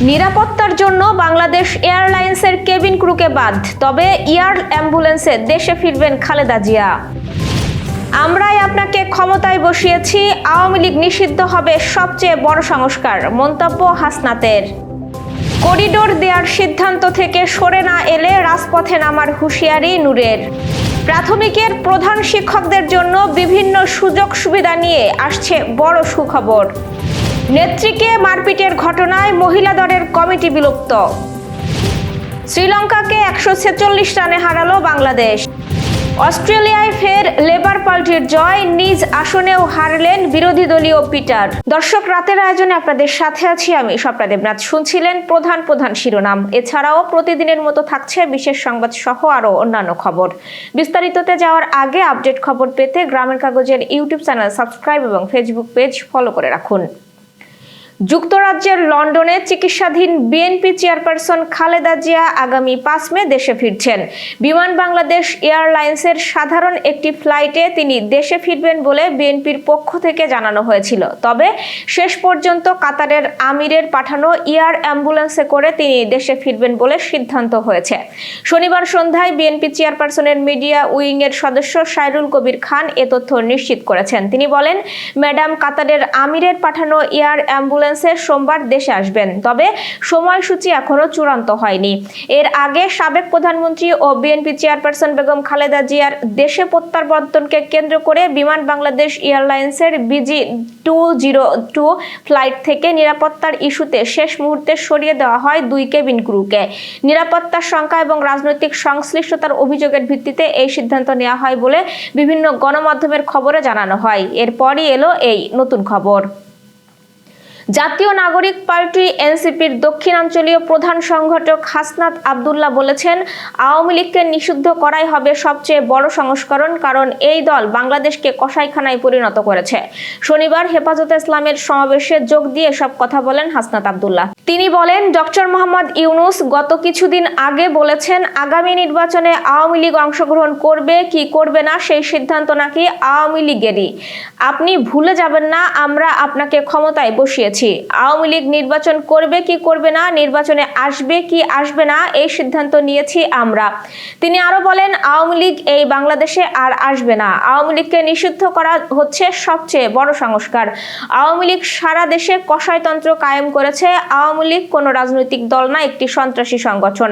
নিরাপত্তার জন্য বাংলাদেশ এয়ারলাইন্সের কেবিন ক্রুকে বাদ, তবে এয়ার অ্যাম্বুলেন্সে দেশে ফিরবেন খালেদা জিয়া। আমরাই আপনাকে ক্ষমতায় বসিয়েছি, আওয়ামী লীগ নিষিদ্ধ হবে সবচেয়ে বড় সংস্কার, মন্তব্য হাসনাতের। করিডোর দেওয়ার সিদ্ধান্ত থেকে সরে না এলে রাজপথে নামার হুঁশিয়ারি নূরের। প্রাথমিকের প্রধান শিক্ষকদের জন্য বিভিন্ন সুযোগ সুবিধা নিয়ে আসছে বড় সুখবর। নেত্রীকে মারপিটের ঘটনায় মহিলা দলের কমিটি বিলুপ্ত। শ্রীলঙ্কাকে একশো ছেচল্লিশ রানে হারালো বাংলাদেশ। অস্ট্রেলিয়ায় ফের লেবার পার্টির জয়, নিজ আসনেও হারলেন বিরোধী দলীয় পিটার। দর্শক, রাতের আয়োজনে আপনাদের সাথে আছি আমি স্বপ্না দেবনাথ। শুনছিলেন প্রধান প্রধান শিরোনাম। এছাড়াও প্রতিদিনের মতো থাকছে বিশেষ সংবাদ সহ আরও অন্যান্য খবর। বিস্তারিততে যাওয়ার আগে আপডেট খবর পেতে গ্রামের কাগজের ইউটিউব চ্যানেল সাবস্ক্রাইব এবং ফেসবুক পেজ ফলো করে রাখুন। যুক্তরাজ্যের লন্ডনে চিকিৎসাধীন বিএনপি চেয়ারপারসন খালেদা জিয়া আগামী পাঁচ মে দেশে ফিরছেন। বিমান বাংলাদেশ এয়ারলাইন্সের সাধারণ একটি ফ্লাইটে তিনি দেশে ফিরবেন বলে বিএনপির পক্ষ থেকে জানানো হয়েছিল। তবে শেষ পর্যন্ত কাতারের আমিরের পাঠানো এয়ার অ্যাম্বুলেন্সে করে তিনি দেশে ফিরবেন বলে সিদ্ধান্ত হয়েছে। শনিবার সন্ধ্যায় বিএনপি চেয়ারপারসনের মিডিয়া উইংয়ের সদস্য সাইরুল কবির খান এ তথ্য নিশ্চিত করেছেন। তিনি বলেন, ম্যাডাম, কাতারের আমিরের পাঠানো এয়ার অ্যাম্বুলেন্স অ্যাম্বুলেন্সে সোমবার দেশে আসবেন। তবে সময়সূচি এখনও চূড়ান্ত হয়নি। এর আগে সাবেক প্রধানমন্ত্রী ও বিএনপি চেয়ারপারসন বেগম খালেদা জিয়ার দেশে প্রত্যাবর্তনকে কেন্দ্র করে বিমান বাংলাদেশ এয়ারলাইন্সের BG two zero two flight থেকে নিরাপত্তার ইস্যুতে শেষ মুহূর্তে সরিয়ে দেওয়া হয় দুই কেবিন ক্রুকে। নিরাপত্তার সংখ্যা এবং রাজনৈতিক সংশ্লিষ্টতার অভিযোগের ভিত্তিতে এই সিদ্ধান্ত নেওয়া হয় বলে বিভিন্ন গণমাধ্যমের খবরে জানানো হয়। এরপরই এলো এই নতুন খবর। জাতীয় নাগরিক পার্টি এনসিপির দক্ষিণাঞ্চলীয় প্রধান সংগঠক হাসনাত আবদুল্লাহ বলেছেন, আওয়ামী লীগকে নিষিদ্ধ করাই হবে সবচেয়ে বড় সংস্করণ কারণ এই দল বাংলাদেশকে কসাইখানায় পরিণত করেছে। শনিবার হেফাজতে ইসলামের সমাবেশে যোগ দিয়ে সব কথা বলেন হাসনাত আবদুল্লাহ। তিনি বলেন, ডক্টর মোহাম্মদ ইউনুস গত কিছুদিন আগে বলেছেন, আগামী নির্বাচনে আওয়ামী লীগ অংশগ্রহণ করবে, কি করবে না সেই সিদ্ধান্ত নাকি আওয়ামী লীগেরই। আপনি ভুলে যাবেন না, আমরা আপনাকে ক্ষমতায় বসিয়েছি। আওয়ামী লীগ নির্বাচন করবে কি করবে না, নির্বাচনে আসবে কি আসবে না, এই সিদ্ধান্ত নিয়েছি আমরা। তিনি আরও বলেন, আওয়ামী লীগ এই বাংলাদেশে আর আসবে না। আওয়ামী লীগকে নিষিদ্ধ করা হচ্ছে সবচেয়ে বড় সংস্কার। আওয়ামী লীগ সারা দেশে কষায়তন্ত্র কায়েম করেছে। আওয়ামী লীগ কোনো রাজনৈতিক দল না, একটি সন্ত্রাসী সংগঠন।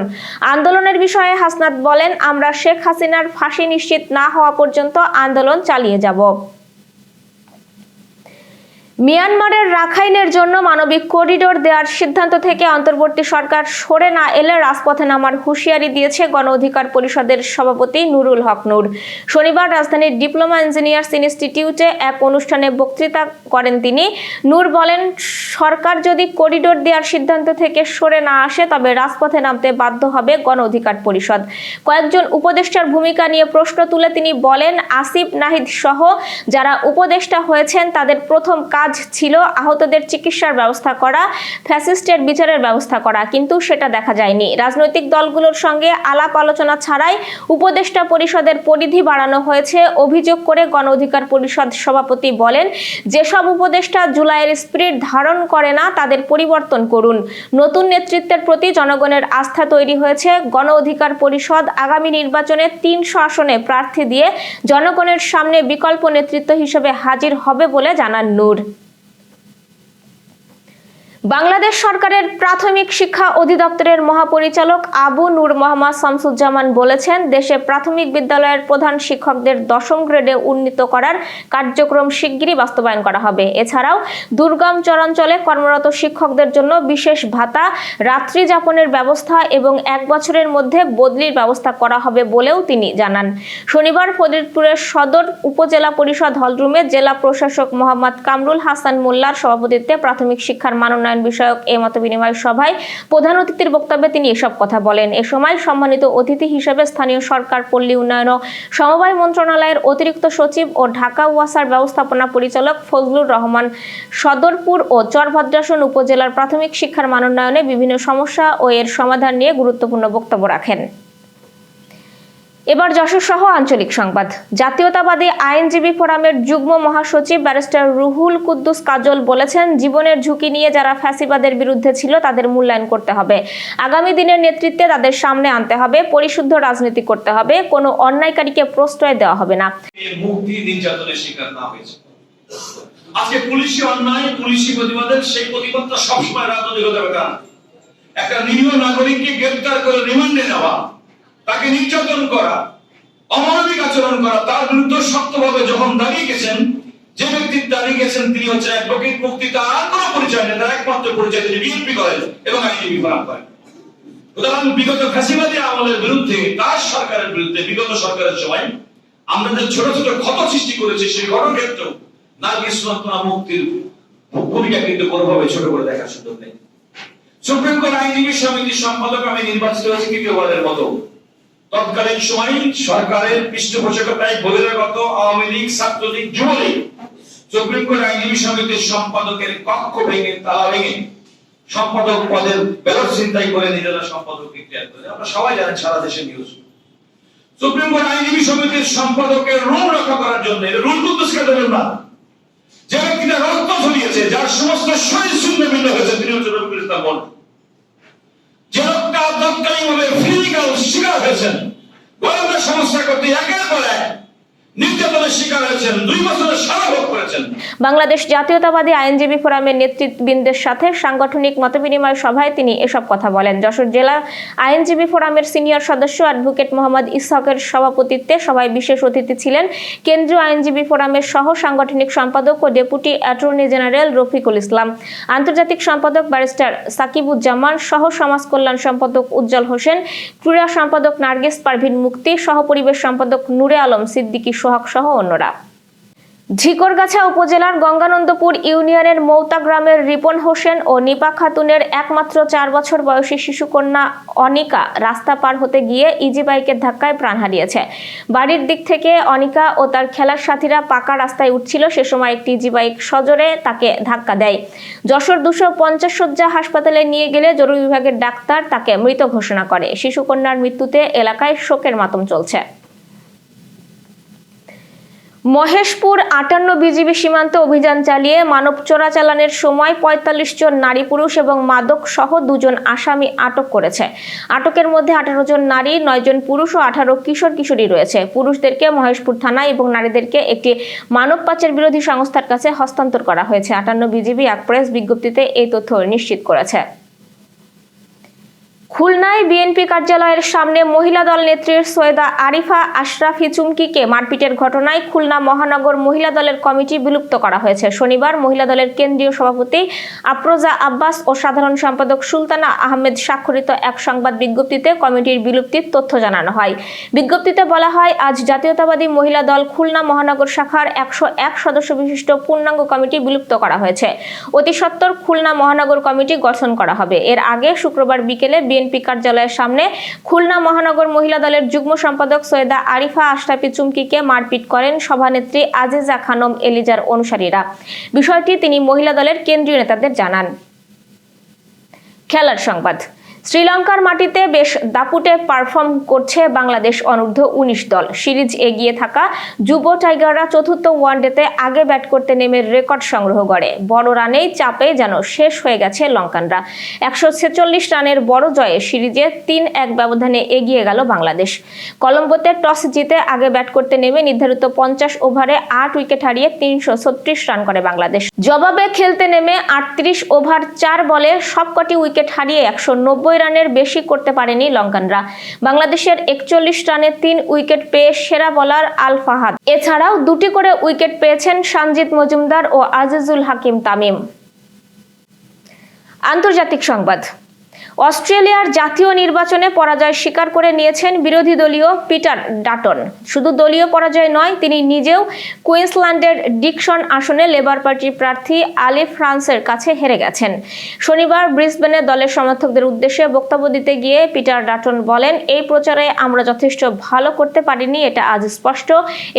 আন্দোলনের বিষয়ে হাসনাত বলেন, আমরা শেখ হাসিনার ফাঁসি নিশ্চিত না হওয়া পর্যন্ত আন্দোলন চালিয়ে যাব। মিয়ানমারের রাখাইনের জন্য মানবিক করিডোর দেওয়ার সিদ্ধান্ত থেকে অন্তর্বর্তী সরকার সরে না এলে রাজপথে নামার হুঁশিয়ারি দিয়েছে গণ অধিকার পরিষদের সভাপতি নুরুল হক নূর। শনিবার রাজধানীর ডিপ্লোমা ইঞ্জিনিয়ার্স ইনস্টিটিউটে এক অনুষ্ঠানে বক্তৃতা করেন তিনি। নূর বলেন, সরকার যদি করিডোর দেওয়ার সিদ্ধান্ত থেকে সরে না আসে, তবে রাজপথে নামতে বাধ্য হবে গণ অধিকার পরিষদ। কয়েকজন উপদেষ্টার ভূমিকা নিয়ে প্রশ্ন তুলে তিনি বলেন, আসিফ, নাহিদ সহ যারা উপদেষ্টা হয়েছেন, তাদের প্রথম কাজ কাজ ছিল, আহতদের চিকিৎসার ব্যবস্থা করা, ফ্যাসিস্টের বিচারের ব্যবস্থা করা, কিন্তু সেটা দেখা যায়নি। রাজনৈতিক দলগুলোর সঙ্গে আলাপ আলোচনা ছাড়াই উপদেষ্টা পরিষদের পরিধি বাড়ানো হয়েছে। অভিযোগ করে গণ অধিকার পরিষদ সভাপতি বলেন, যেসব উপদেষ্টা জুলাইয়ের স্পিরিট ধারণ করে না, তাদের পরিবর্তন করুন। নতুন নেতৃত্বের প্রতি জনগণের আস্থা তৈরি হয়েছে। গণ অধিকার পরিষদ আগামী নির্বাচনে তিনশো আসনে প্রার্থী দিয়ে জনগণের সামনে বিকল্প নেতৃত্ব হিসেবে হাজির হবে বলে জানান নূর। বাংলাদেশ সরকারের প্রাথমিক শিক্ষা অধিদপ্তরের মহাপরিচালক আবু নূর মোহাম্মদ শামসুজ্জামান বলেছেন, দেশে প্রাথমিক বিদ্যালয়ের প্রধান শিক্ষকদের দশম গ্রেডে উন্নীত করার কার্যক্রম শিগগিরই বাস্তবায়ন করা হবে। এছাড়াও, দুর্গম চরাঞ্চলে কর্মরত শিক্ষকদের জন্য বিশেষ ভাতা, রাত্রি যাপনের ব্যবস্থা এবং এক বছরের মধ্যে বদলির ব্যবস্থা করা হবে বলেও তিনি জানান। শনিবার ফরিদপুরের সদর উপজেলা পরিষদ হলরুমে জেলা প্রশাসক মোহাম্মদ কামরুল হাসান মোল্লার সভাপতিত্বে প্রাথমিক শিক্ষার মানোন্নয়ন বিষয়ক এ মত বিনিময় সভায় প্রধান অতিথির বক্তব্যে তিনি এসব কথা বলেন। এ সময় সম্মানিত অতিথি হিসেবে স্থানীয় সরকার, পল্লী উন্নয়ন ও সমবায় মন্ত্রণালয়ের অতিরিক্ত সচিব ও ঢাকা ওয়াসার ব্যবস্থাপনা পরিচালক ফজলুর রহমান, সদরপুর ও চরভদ্রাসন উপজেলার প্রাথমিক শিক্ষার মানোন্নয়নে বিভিন্ন সমস্যা ও এর সমাধান নিয়ে গুরুত্বপূর্ণ বক্তব্য রাখেন। এবার যশোর সহ আঞ্চলিক সংবাদ। জাতীয়তাবাদী আইনজীবী ফোরামের যুগ্ম মহাসচিব ব্যারিস্টার রুহুল কুদ্দুস কাজল বলেছেন, জীবনের ঝুঁকি নিয়ে যারা ফ্যাসিবাদের বিরুদ্ধে ছিল, তাদের মূল্যায়ন করতে হবে। আগামী দিনের নেতৃত্বে তাদের সামনে আনতে হবে, পরিশুদ্ধ রাজনীতি করতে হবে, কোনো অন্যায়কারীকে প্রশ্রয় দেওয়া হবে না। আজকে পুলিশি অন্যায়, পুলিশি প্রতিবাদের সেই প্রতিবাদটা সবসময় রাজনৈতিক হতে হবে। একটা নিরীহ নাগরিককে গ্রেপ্তার করে রিমান্ডে নেওয়া তাকে নির্যাতন করা, অমানবিক আচরণ করা, তার বিরুদ্ধে শক্তভাবে যখন দাঁড়িয়ে গেছেন, যে ব্যক্তি দাঁড়িয়ে গেছেন তিনি হচ্ছেন অ্যাডভোকেট মুক্তি তার কোনো পরিচয় নেই, তার একমাত্র পরিচয় তিনি বিএনপি করেন এবং আইনজীবী ফোরাম করেন। সুতরাং বিগত ফ্যাসিবাদী আমলের বিরুদ্ধে, তার সরকারের বিরুদ্ধে, বিগত সরকারের সময়, আমরা যে ছোট ছোট ক্ষত সৃষ্টি করেছি, সেই ঘটনাক্ষেত্র নার্গিস মুক্তির ভূমিকা কিন্তু কোনোভাবে ছোট করে দেখার সুযোগ নেই। সুপ্রিম কোর্ট আইনজীবী সমিতির সম্পাদক আমি নির্বাচিত হয়েছি মতো। তৎকালীন সময় সরকারের পৃষ্ঠপোষকতায় বহিরাগত আওয়ামী লীগ, ছাত্রলীগ, যুবলীগ সুপ্রিম কোর্ট আইনজীবী সমিতির সম্পাদকের কক্ষ ভেঙে, তালা ভেঙে সম্পাদক পদের ব্যালট চিন্তাই করে নিজেরা সম্পাদক ডিক্লেয়ার করে। আপনারা সবাই জানেন সারা দেশে নিউজ সুপ্রিম কোর্ট আইনজীবী সমিতির সম্পাদকের রুল রক্ষা করার জন্য রুল কুদ্দুসকে দেবেন না যে ব্যক্তিটা রক্ত ঝরিয়েছে, যার সমস্ত শরীর শূন্য ভিন্ন হয়েছে, তিনি হচ্ছেন রবিকুল ইসলাম যে লোকটা তৎকালীনভাবে ফিজিক্যাল শিকার হয়েছেন। গরমের সমস্যা করতে একের পর এক নির্যাতনের শিকার হয়েছেন। দুই বছরের বাংলাদেশ জাতীয়তাবাদী আইনজীবী ফোরামের নেতৃবৃন্দের সাথে সাংগঠনিক মতবিনিময় সভায় তিনি এসব কথা বলেন। যশোর জেলা আইনজীবী ফোরামের সিনিয়র সদস্য অ্যাডভোকেট মোহাম্মদ ইসহাকের সভাপতিত্বে সভায় বিশেষ অতিথি ছিলেন কেন্দ্রীয় আইনজীবী ফোরামের সহ সাংগঠনিক সম্পাদক ও deputy attorney general Rafiqul Islam. আন্তর্জাতিক সম্পাদক ব্যারিস্টার সাকিবুজ্জামান সহ সমাজ কল্যাণ সম্পাদক উজ্জ্বল হোসেন, ক্রীড়া সম্পাদক নার্গিস পারভিন মুক্তি সহ পরিবেশ সম্পাদক নূরে আলম, সিদ্দিকী সোহাগ সহ অন্যরা। ঝিকরগাছা উপজেলার গঙ্গানন্দপুর ইউনিয়নের মৌতা গ্রামের রিপন হোসেন ও নিপা খাতুনের একমাত্র চার বছর বয়সী শিশুকন্যা অনিকা রাস্তা পার হতে গিয়ে ইজি বাইকের ধাক্কায় প্রাণ হারিয়েছে। বাড়ির দিক থেকে অনিকা ও তার খেলার সাথীরা পাকা রাস্তায় উঠছিল। সে সময় একটি ইজি বাইক সজোরে তাকে ধাক্কা দেয়। যশোর দুশো পঞ্চাশ শয্যা হাসপাতালে নিয়ে গেলে জরুরি বিভাগের ডাক্তার তাকে মৃত ঘোষণা করে। শিশুকন্যার মৃত্যুতে এলাকায় শোকের মাতম চলছে। মহেশপুর আটান্ন বিজিবি সীমান্তে অভিযান চালিয়ে মানব চোরাচালানের সময় পঁয়তাল্লিশ জন নারী পুরুষ এবং মাদক সহ দুজন আসামি আটক করেছে। আটকের মধ্যে আঠারো জন নারী, নয় জন পুরুষ ও আঠারো কিশোর কিশোরী রয়েছে। পুরুষদেরকে মহেশপুর থানায় এবং নারীদেরকে একটি মানব পাচার বিরোধী সংস্থার কাছে হস্তান্তর করা হয়েছে। আটান্ন বিজিবি এক প্রেস বিজ্ঞপ্তিতে এই তথ্য নিশ্চিত করেছে। খুলনায় বিএনপি কার্যালয়ের সামনে মহিলা দল নেত্রীর সৈয়দা আরিফা আশরাফি চুমকিকে মারপিটের ঘটনায় খুলনা মহানগর মহিলা দলের কমিটি বিলুপ্ত করা হয়েছে। শনিবার মহিলা দলের কেন্দ্রীয় সভাপতি আফরোজা আব্বাস ও সাধারণ সম্পাদক সুলতানা আহমেদ স্বাক্ষরিত এক সংবাদ বিজ্ঞপ্তিতে কমিটির বিলুপ্তির তথ্য জানানো হয়। বিজ্ঞপ্তিতে বলা হয়, আজ জাতীয়তাবাদী মহিলা দল খুলনা মহানগর শাখার একশো এক সদস্য বিশিষ্ট পূর্ণাঙ্গ কমিটি বিলুপ্ত করা হয়েছে। অতি খুলনা মহানগর কমিটি গঠন করা হবে। এর আগে শুক্রবার বিকেলে বিএনপি কার্যালয়ের সামনে খুলনা মহানগর মহিলা দলের যুগ্ম সম্পাদক সৈয়দা আরিফা আশরাফি চুমকিকে মারপিট করেন সভানেত্রী আজিজা খানম এলিজার অনুসারীরা। বিষয়টি তিনি মহিলা দলের কেন্দ্রীয় নেতাদের জানান। খেলার সংবাদ। শ্রীলঙ্কার মাটিতে বেশ দাপুটে পারফর্ম করছে বাংলাদেশ অনূর্ধ্ব উনিশ দল। সিরিজ এগিয়ে থাকা যুব টাইগাররা চতুর্থ ওয়ানডেতে আগে ব্যাট করতে নেমে রেকর্ড সংগ্রহ করে। বড় রানেই চাপে যেন শেষ হয়ে গেছে লঙ্কানরা। একশো ছেচল্লিশ রানের বড় জয়ে সিরিজে তিন এক ব্যবধানে এগিয়ে গেল বাংলাদেশ। কলম্বোতে টস জিতে আগে ব্যাট করতে নেমে নির্ধারিত পঞ্চাশ ওভারে আট উইকেট হারিয়ে তিনশো ছত্রিশ রান করে বাংলাদেশ। জবাবে খেলতে নেমে আটত্রিশ ওভার চার বলে সবকটি উইকেট হারিয়ে একশো নব্বই রানের বেশি করতে পারেনি লঙ্কানরা। বাংলাদেশের একচল্লিশ রানে তিন উইকেট পেয়ে সেরা বলার আল ফাহাদ। এছাড়াও দুটি করে উইকেট পেয়েছেন সানজিদ মজুমদার ও আজিজুল হাকিম তামিম। আন্তর্জাতিক সংবাদ। অস্ট্রেলিয়ার জাতীয় নির্বাচনে পরাজয় স্বীকার করে নিয়েছেন বিরোধী দলীয় পিটার ডাটন। শুধু দলীয় পরাজয় নয়, তিনি নিজেও কুইন্সল্যান্ডের ডিকশন আসনে লেবার পার্টির প্রার্থী আলি ফ্রান্সের কাছে হেরে গেছেন। শনিবার ব্রিসবেনে দলের সমর্থকদের উদ্দেশ্যে বক্তব্য দিতে গিয়ে পিটার ডাটন বলেন, এই প্রচারে আমরা যথেষ্ট ভালো করতে পারিনি, এটা আজ স্পষ্ট,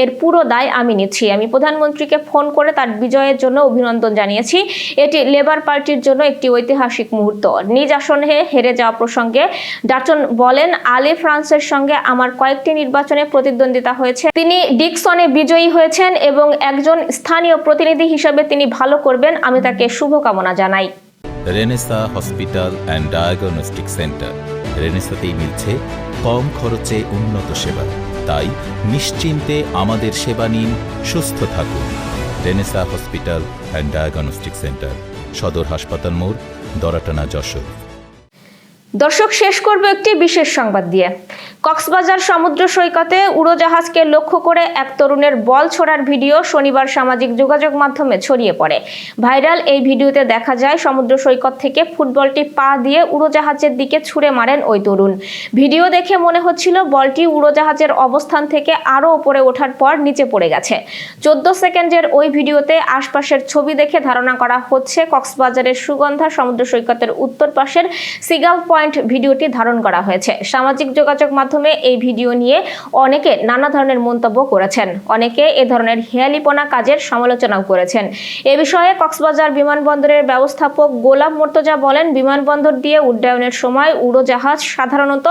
এর পুরো দায় আমি নিচ্ছি। আমি প্রধানমন্ত্রীকে ফোন করে তার বিজয়ের জন্য অভিনন্দন জানিয়েছি। এটি লেবার পার্টির জন্য একটি ঐতিহাসিক মুহূর্ত। নিজ আসনে হেরে যাওয়া প্রসঙ্গে ডাটন বলেন, আলী ফ্রান্সের সঙ্গে আমার কয়েকটি নির্বাচনে প্রতিদ্বন্দ্বিতা হয়েছে। তিনি ডিকসনে বিজয়ী হয়েছেন এবং একজন স্থানীয় প্রতিনিধি হিসেবে তিনি ভালো করবেন। আমি তাকে শুভকামনা জানাই। Renaissance hospital and diagnostic centre. রেনেসাতেই মিলছে কম খরচে উন্নত সেবা। তাই নিশ্চিন্তে আমাদের সেবা নিন, সুস্থ থাকুন। Renaissance hospital and diagnostic centre, সদর হাসপাতাল মোড়, দরাটানা যশোর। দর্শক শেষ করব একটি বিশেষ সংবাদ দিয়ে। কক্সবাজার সমুদ্র সৈকতে উড়োজাহাজকে লক্ষ্য করে এক তরুণের বল ছোড়ার ভিডিও শনিবার সামাজিক যোগাযোগ মাধ্যমে ছড়িয়ে পড়ে। ভাইরাল এই ভিডিওতে দেখা যায়, সমুদ্র সৈকত থেকে ফুটবলটি পা দিয়ে উড়োজাহাজের দিকে ছুঁড়ে মারেন ওই তরুণ। ভিডিও দেখে মনে হচ্ছিল বলটি উড়োজাহাজের অবস্থান থেকে আরও ওপরে ওঠার পর নিচে পড়ে গেছে। চোদ্দ সেকেন্ডের ওই ভিডিওতে আশপাশের ছবি দেখে ধারণা করা হচ্ছে, কক্সবাজারের সুগন্ধা সমুদ্র সৈকতের উত্তর পাশের সিগাল পয়েন্ট ভিডিওটি ধারণ করা হয়েছে। সামাজিক যোগাযোগ মাধ্যমে এই ভিডিও নিয়ে অনেকে নানা ধরনের মন্তব্য করেছেন। অনেকে এ ধরনের হেয়ালিপনা কাজের সমালোচনাও করেছেন। এ বিষয়ে কক্সবাজার বিমানবন্দরের ব্যবস্থাপক গোলাম মোর্তজা বলেন, বিমানবন্দর দিয়ে উড্ডয়নের সময় উড়োজাহাজ সাধারণত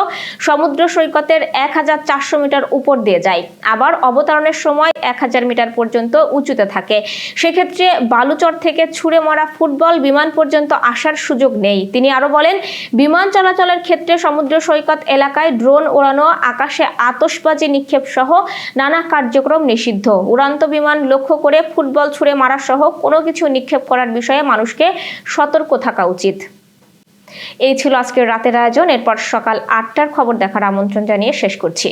সমুদ্র সৈকতের এক হাজার চারশো মিটার উপর দিয়ে যায়। আবার অবতরণের সময় এক হাজার মিটার পর্যন্ত উঁচুতে থাকে। সেক্ষেত্রে বালুচর থেকে ছুঁড়ে মারা ফুটবল বিমান পর্যন্ত আসার সুযোগ নেই। তিনি আরও বলেন, বিমান চলাচলের ক্ষেত্রে সমুদ্র সৈকত এলাকায় ড্রোন ওড়ানো আকাশে আতসবাজি নিক্ষেপ সহ নানা কার্যক্রম নিষিদ্ধ। উড়ান্ত বিমান লক্ষ্য করে ফুটবল ছুঁড়ে মারা সহ কোনো কিছু নিক্ষেপ করার বিষয়ে মানুষকে সতর্ক থাকা উচিত। এই ছিল আজকের রাতের আয়োজন। এরপর সকাল আটটার খবর দেখার আমন্ত্রণ জানিয়ে শেষ করছি।